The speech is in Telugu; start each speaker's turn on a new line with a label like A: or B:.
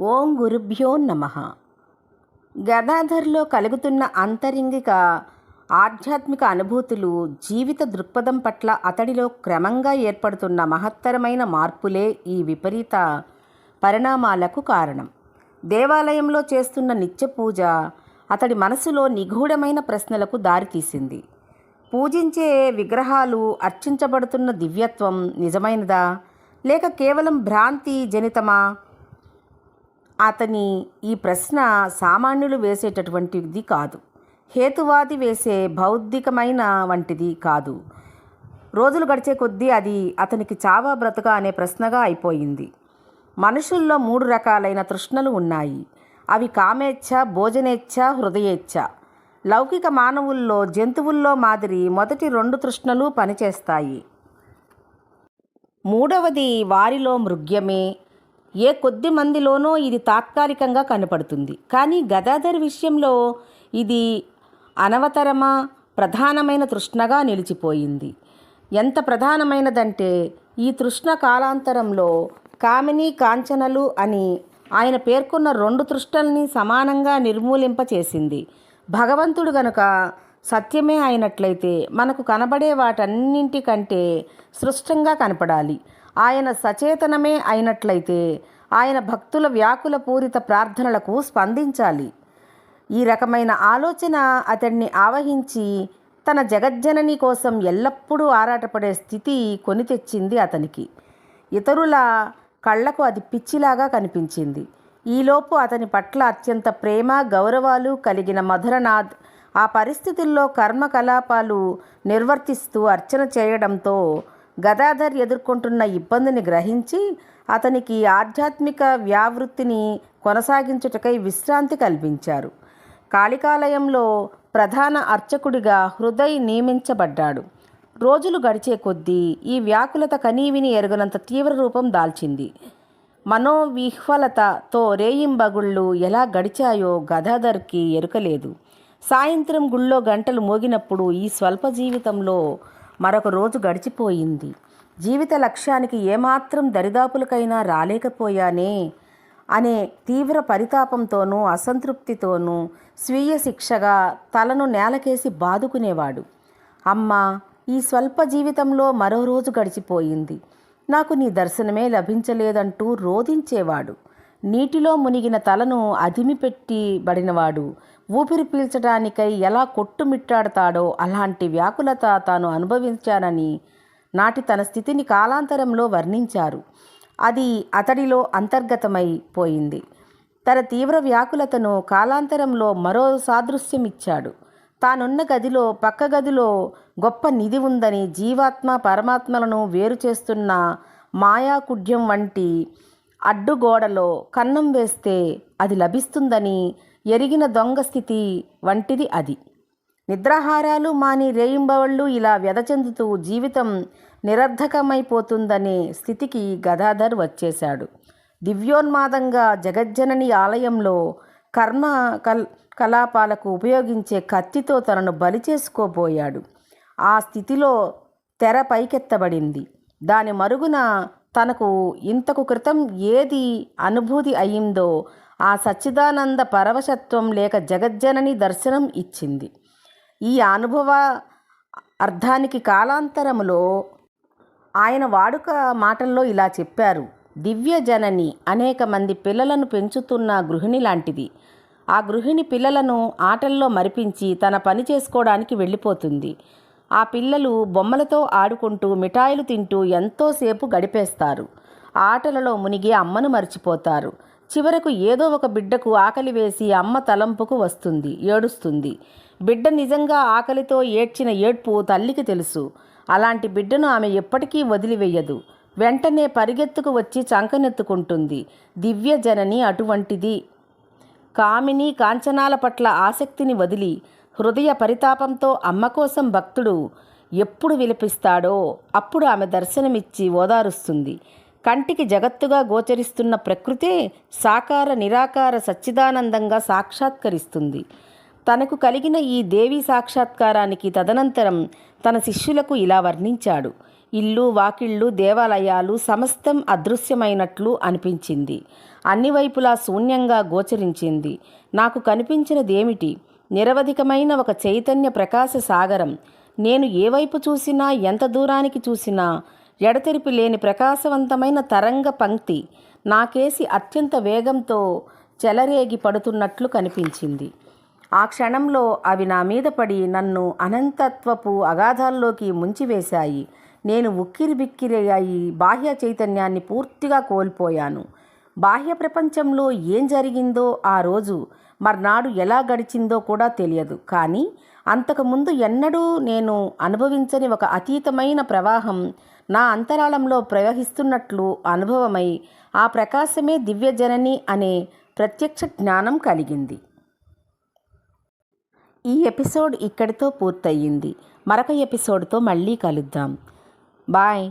A: ఓం గురుభ్యో నమ. గదాధర్లో కలుగుతున్న అంతరింగిక ఆధ్యాత్మిక అనుభూతులు జీవిత దృక్పథం పట్ల అతడిలో క్రమంగా ఏర్పడుతున్న మహత్తరమైన మార్పులే ఈ విపరీత పరిణామాలకు కారణం. దేవాలయంలో చేస్తున్న నిత్య పూజ అతడి మనసులో నిగూఢమైన ప్రశ్నలకు దారితీసింది. పూజించే విగ్రహాలు అర్చించబడుతున్న దివ్యత్వం నిజమైనదా? లేక కేవలం భ్రాంతి జనితమా? అతని ఈ ప్రశ్న సామాన్యులు వేసేటటువంటిది కాదు. హేతువాది వేసే బౌద్ధికమైన వంటిది కాదు. రోజులు గడిచే కొద్దీ అది అతనికి చావా బ్రతుక అనే ప్రశ్నగా అయిపోయింది. మనుషుల్లో మూడు రకాలైన తృష్ణలు ఉన్నాయి. అవి కామేచ్ఛ భోజనేచ్ఛ హృదయేచ్ఛ. లౌకిక మానవుల్లో జంతువుల్లో మాదిరి మొదటి రెండు తృష్ణలు పనిచేస్తాయి. మూడవది వారిలో మృగ్యమే ఏ కొద్ది మందిలోనో ఇది తాత్కాలికంగా కనపడుతుంది. కానీ గదాధర్ విషయంలో ఇది అనవతరమా ప్రధానమైన తృష్ణగా నిలిచిపోయింది. ఎంత ప్రధానమైనదంటే ఈ తృష్ణ కాలాంతరంలో కామిని కాంచనలు అని ఆయన పేర్కొన్న రెండు తృష్టల్ని సమానంగా నిర్మూలింపచేసింది. భగవంతుడు గనుక సత్యమే అయినట్లయితే మనకు కనబడే వాటన్నింటికంటే సృష్టంగా కనపడాలి. ఆయన సచేతనమే అయినట్లయితే ఆయన భక్తుల వ్యాకుల పూరిత ప్రార్థనలకు స్పందించాలి. ఈ రకమైన ఆలోచన అతన్ని ఆవహించి తన జగజ్జనని కోసం ఎల్లప్పుడూ ఆరాటపడే స్థితి కొని తెచ్చింది అతనికి. ఇతరుల కళ్ళకు అది పిచ్చిలాగా కనిపించింది. ఈలోపు అతని పట్ల అత్యంత ప్రేమ గౌరవాలు కలిగిన మధురనాథ్ ఆ పరిస్థితుల్లో కర్మకలాపాలు నిర్వర్తిస్తూ అర్చన చేయడంతో గదాధర్ ఎదుర్కొంటున్న ఇబ్బందిని గ్రహించి అతనికి ఆధ్యాత్మిక వ్యావృత్తిని కొనసాగించుటకై విశ్రాంతి కల్పించారు. కాళికాలయంలో ప్రధాన అర్చకుడిగా హృదయ్ నియమించబడ్డాడు. రోజులు గడిచే కొద్దీ ఈ వ్యాకులత కనీవిని ఎరుగనంత తీవ్ర రూపం దాల్చింది. మనోవిహ్వలతతో రేయింబగుళ్ళు ఎలా గడిచాయో గదాధర్కి ఎరుకలేదు. సాయంత్రం గుళ్ళో గంటలు మోగినప్పుడు ఈ స్వల్ప జీవితంలో మరొక రోజు గడిచిపోయింది. జీవిత లక్ష్యానికి ఏమాత్రం దరిదాపులకైనా రాలేకపోయానే అనే తీవ్ర పరితాపంతోనూ అసంతృప్తితోనూ స్వీయ శిక్షగా తలను నేలకేసి బాదుకునేవాడు. అమ్మ ఈ స్వల్ప జీవితంలో మరో రోజు గడిచిపోయింది. నాకు నీ దర్శనమే లభించలేదంటూ రోధించేవాడు. నీటిలో మునిగిన తలను అదిమిపెట్టి బడినవాడు. ఊపిరి పీల్చడానికై ఎలా కొట్టుమిట్టాడతాడో అలాంటి వ్యాకులత తాను అనుభవించానని నాటి తన స్థితిని కాలాంతరంలో వర్ణించారు. అది అతడిలో అంతర్గతమైపోయింది తన తీవ్ర వ్యాకులతను కాలాంతరంలో మరో సాదృశ్యం ఇచ్చాడు తానున్న గదిలో పక్క గదిలో గొప్ప నిధి ఉందని జీవాత్మ పరమాత్మలను వేరు చేస్తున్న మాయాకుడ్యం వంటి అడ్డుగోడలో కన్నం వేస్తే అది లభిస్తుందని ఎరిగిన దొంగ స్థితి వంటిది అది. నిద్రాహారాలు మాని రేయింబవళ్ళు ఇలా వ్యధచెందుతూ జీవితం నిరర్ధకమైపోతుందనే స్థితికి గదాధర్ వచ్చేశాడు. దివ్యోన్మాదంగా జగజ్జనని ఆలయంలో కర్మ కల్ కలాపాలకు ఉపయోగించే కత్తితో తనను బలి చేసుకోబోయాడు. ఆ స్థితిలో తెర పైకెత్తబడింది. దాని మరుగున తనకు ఇంతకు క్రితం ఏది అనుభూతి అయిందో ఆ సచ్చిదానంద పరవశత్వం లేక జగజ్జనని దర్శనం ఇచ్చింది. ఈ అనుభవ అర్థానికి కాలాంతరములో ఆయన వాడుక మాటల్లో ఇలా చెప్పారు. దివ్య జనని అనేక మంది పిల్లలను పెంచుతున్న గృహిణి లాంటిది. ఆ గృహిణి పిల్లలను ఆటల్లో మరిపించి తన పని చేసుకోవడానికి వెళ్ళిపోతుంది. ఆ పిల్లలు బొమ్మలతో ఆడుకుంటూ మిఠాయిలు తింటూ ఎంతోసేపు గడిపేస్తారు. ఆటలలో మునిగి అమ్మను మర్చిపోతారు. చివరకు ఏదో ఒక బిడ్డకు ఆకలి వేసి అమ్మ తలంపుకు వస్తుంది ఏడుస్తుంది. బిడ్డ నిజంగా ఆకలితో ఏడ్చిన ఏడ్పు తల్లికి తెలుసు. అలాంటి బిడ్డను ఆమె ఎప్పటికీ వదిలివేయదు. వెంటనే పరిగెత్తుకు వచ్చి చంకనెత్తుకుంటుంది. దివ్య జనని అటువంటిది. కామిని కాంచనాల పట్ల ఆసక్తిని వదిలి హృదయ పరితాపంతో అమ్మ కోసం భక్తుడు ఎప్పుడు విలపిస్తాడో అప్పుడు ఆమె దర్శనమిచ్చి ఓదారుస్తుంది. కంటికి జగత్తుగా గోచరిస్తున్న ప్రకృతే సాకార నిరాకార సచ్చిదానందంగా సాక్షాత్కరిస్తుంది. తనకు కలిగిన ఈ దేవి సాక్షాత్కారానికి తదనంతరం తన శిష్యులకు ఇలా వర్ణించాడు. ఇల్లు వాకిళ్ళు దేవాలయాలు సమస్తం అదృశ్యమైనట్లు అనిపించింది. అన్ని వైపులా శూన్యంగా గోచరించింది. నాకు కనిపించినదేమిటి? నిరవధికమైన ఒక చైతన్య ప్రకాశ సాగరం. నేను ఏ వైపు చూసినా ఎంత దూరానికి చూసినా ఎడతెరిపి లేని ప్రకాశవంతమైన తరంగ పంక్తి నాకేసి అత్యంత వేగంతో చెలరేగి పడుతున్నట్లు కనిపించింది. ఆ క్షణంలో అవి నా మీద పడి నన్ను అనంతత్వపు అగాధాల్లోకి ముంచివేశాయి. నేను ఉక్కిరి బిక్కిరి అయి బాహ్య చైతన్యాన్ని పూర్తిగా కోల్పోయాను. బాహ్య ప్రపంచంలో ఏం జరిగిందో ఆ రోజు మర్నాడు ఎలా గడిచిందో కూడా తెలియదు. కానీ అంతకుముందు ఎన్నడూ నేను అనుభవించని ఒక అతీతమైన ప్రవాహం నా అంతరాళంలో ప్రవహిస్తున్నట్లు అనుభవమై ఆ ప్రకాశమే దివ్యజనని అనే ప్రత్యక్ష జ్ఞానం కలిగింది. ఈ ఎపిసోడ్ ఇక్కడితో పూర్తయింది. మరొక ఎపిసోడ్తో మళ్ళీ కలుద్దాం. బాయ్.